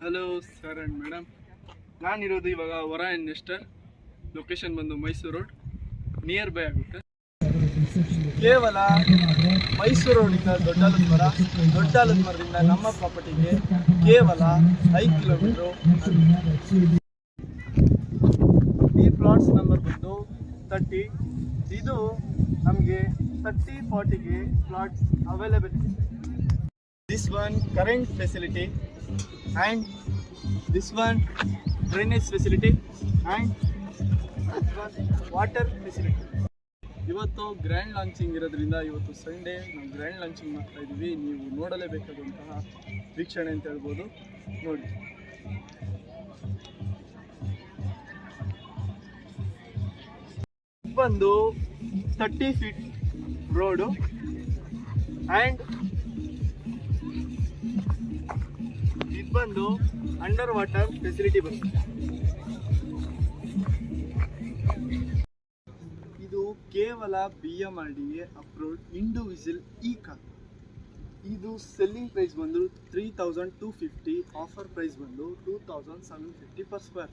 Hello sir and madam ನಾನಿರೋದು ಇವಾಗ ವರ ಇನ್ವೆಸ್ಟರ್ ಲೊಕೇಶನ್ ಬಂದು ಮೈಸೂರು ರೋಡ್. ನಿಯರ್ ಬೈ ಆಗುತ್ತೆ. ಕೇವಲ ಮೈಸೂರು ರೋಡಿಂದ ದೊಡ್ಡಾಲದ ದೊಡ್ಡಾಲದ ಮರದಿಂದ ನಮ್ಮ ಪ್ರಾಪರ್ಟಿಗೆ ಕೇವಲ ಐದು ಕಿಲೋಮೀಟ್ರು ಈ ಪ್ಲಾಟ್ಸ್ ನಂಬರ್ ಬಂದು ತರ್ಟಿ ಇದು ನಮಗೆ ತರ್ಟಿ ಫಾರ್ಟಿಗೆ ಪ್ಲಾಟ್ಸ್ ಅವೈಲೇಬಲ್ ಇದೆ. This one current facility and this one drainage facility and water facility. ಇವತ್ತು ಗ್ರ್ಯಾಂಡ್ ಲಾಂಚಿಂಗ್ ಇರೋದ್ರಿಂದ ಇವತ್ತು ಸಂಡೇ ನಾವು ಗ್ರ್ಯಾಂಡ್ ಲಾಂಚಿಂಗ್ ಮಾಡ್ತಾ ಇದ್ದೀವಿ. ನೀವು ನೋಡಲೇಬೇಕಾದಂತಹ ವೀಕ್ಷಣೆ ಅಂತ ಹೇಳ್ಬೋದು. ನೋಡಿ. ಬಂದು ತರ್ಟಿ ಫೀಟ್ ರೋಡು ಆ್ಯಂಡ್ ಇದು ಬಂದು ಅಂಡರ್ ವಾಟರ್ ಫೆಸಿಲಿಟಿ ಬರುತ್ತೆ ಇದು ಕೇವಲ B M R D A approved individual E ಕಾರ್ ಇದು ಸೆಲ್ಲಿಂಗ್ ಪ್ರೈಸ್ ಬಂದು three thousand two fifty offer price ಬಂದು two thousand seven fifty per square